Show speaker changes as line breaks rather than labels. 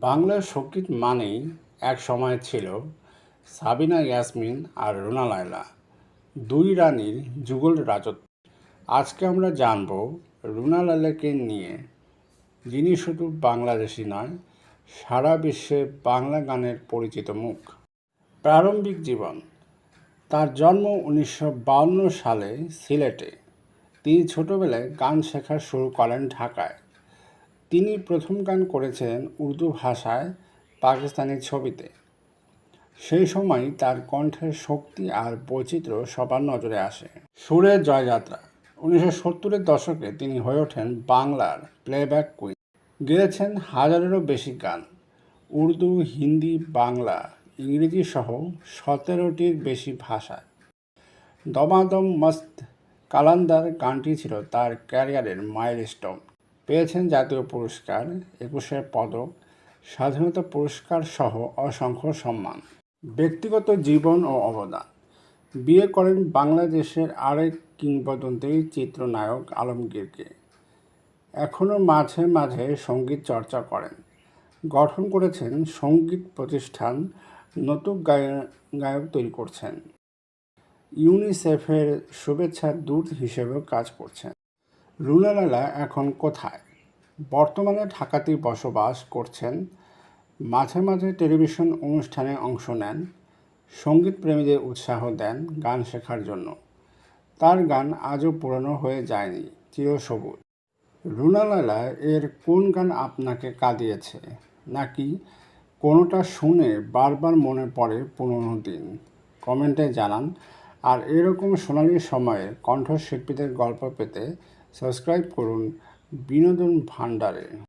বাংলার সংগীত মানেই এক সময় ছিল সাবিনা ইয়াসমিন আর রুনা লায়লা, দুই রানীর যুগল রাজত্ব। আজকে আমরা জানব রুনা লায়লাকে নিয়ে, যিনি শুধু বাংলাদেশি নয়, সারা বিশ্বে বাংলা গানের পরিচিত মুখ। প্রারম্ভিক জীবন, তার জন্ম উনিশশো সালে সিলেটে। তিনি ছোটবেলায় গান শেখা শুরু করেন ঢাকায়। তিনি প্রথম গান করেছিলেন উর্দু ভাষায় পাকিস্তানি ছবিতে। সেই সময় তার কণ্ঠের শক্তি আর বৈচিত্র্য সবার নজরে আসে। সুরের জয়যাত্রা। উনিশশো সত্তরের দশকে তিনি হয়ে ওঠেন বাংলার প্লেব্যাক কুইন গেয়েছেন হাজারেরও বেশি গান। উর্দু, হিন্দি, বাংলা, ইংরেজি সহ সতেরোটির বেশি ভাষায়। দমাদম মস্ত কালান্দার গানটি ছিল তার ক্যারিয়ারের মাইল মাইলস্টোন পেয়েছেন জাতীয় পুরস্কার, একুশে পদক, স্বাধীনতা পুরস্কার সহ অসংখ্য সম্মান। ব্যক্তিগত জীবন ও অবদান। বিয়ে করেন বাংলাদেশের আরেক কিংবদন্তি চিত্রনায়ক আলমগীরকে। এখনও মাঝে মাঝে সংগীত চর্চা করেন। গঠন করেছেন সংগীত প্রতিষ্ঠান, নতুন গায়ক তৈরি করছেন। ইউনিসেফের শুভেচ্ছা দূত হিসেবেও কাজ করছেন। রুনালালা এখন কোথায়? বর্তমানে ঢাকাতেই বসবাস করছেন। মাঝে মাঝে টেলিভিশন অনুষ্ঠানে অংশ নেন। সংগীত প্রেমীদের উৎসাহ দেন গান শেখার জন্য। তার গান আজও পুরনো হয়ে যায়নি, চিরসবুজ। রুনালালা এর কোন গান আপনাকে কাঁদিয়েছে? নাকি কোনোটা শুনে বারবার মনে পড়ে পুরনো দিন? কমেন্টে জানান। আর এরকম সোনালি সময়ে কণ্ঠশিল্পীদের গল্প পেতে সাবস্ক্রাইব করুন বিনোদন ভাণ্ডারে।